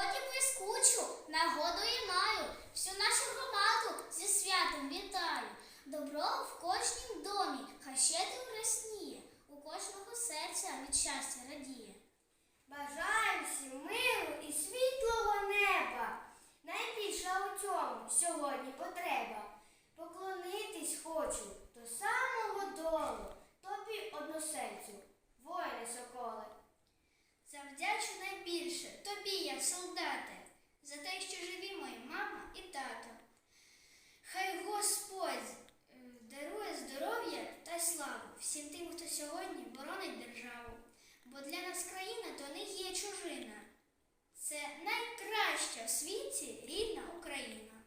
Годі блискучу, нагоду і маю. Всю нашу громаду зі святом вітаю. Добро в кожнім домі, хай щедрим рясніє, у кожного серця від щастя радіє. Бажаю всім миру і світлого неба. Найбільша у цьому сьогодні потреба. Поклонитись хочу до самого долу, тобі односельцю, сьогодні боронить державу. Бо для нас країна то не є чужина. Це найкраща в світі рідна Україна.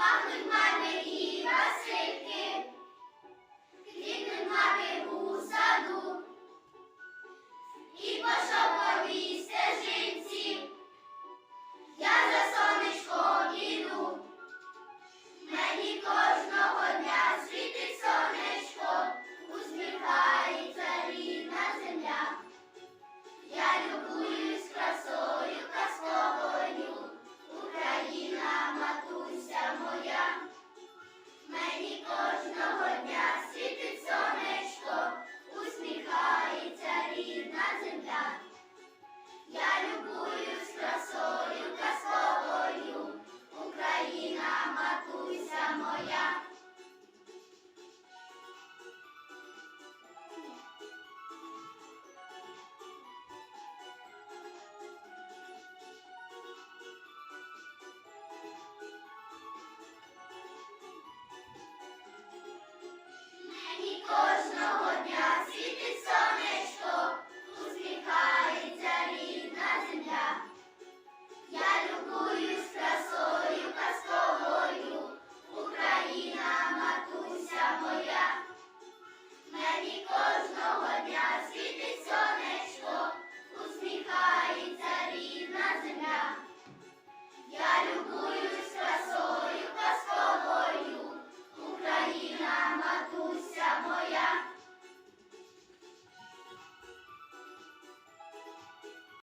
пахнуть мами і васильки, квітнуть мами у саду і по стежинці. Я за сонечком іду, мені кожного дня.